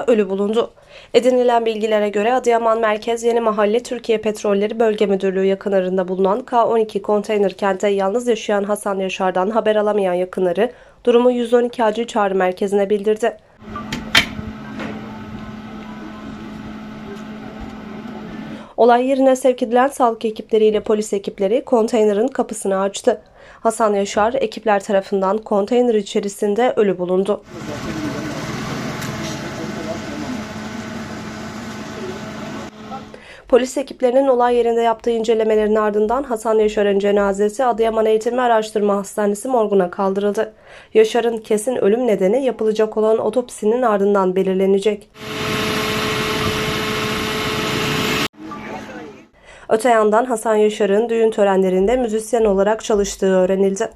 ölü bulundu. Edinilen bilgilere göre Adıyaman Merkez Yeni Mahalle Türkiye Petrolleri Bölge Müdürlüğü yakınlarında bulunan K12 konteyner kente yalnız yaşayan Hasan Yaşar'dan haber alamayan yakınları durumu 112 acil çağrı merkezine bildirdi. Olay yerine sevk edilen sağlık ekipleriyle polis ekipleri konteynerin kapısını açtı. Hasan Yaşar ekipler tarafından konteyner içerisinde ölü bulundu. Polis ekiplerinin olay yerinde yaptığı incelemelerin ardından Hasan Yaşar'ın cenazesi Adıyaman Eğitim ve Araştırma Hastanesi morguna kaldırıldı. Yaşar'ın kesin ölüm nedeni yapılacak olan otopsinin ardından belirlenecek. Öte yandan Hasan Yaşar'ın düğün törenlerinde müzisyen olarak çalıştığı öğrenildi.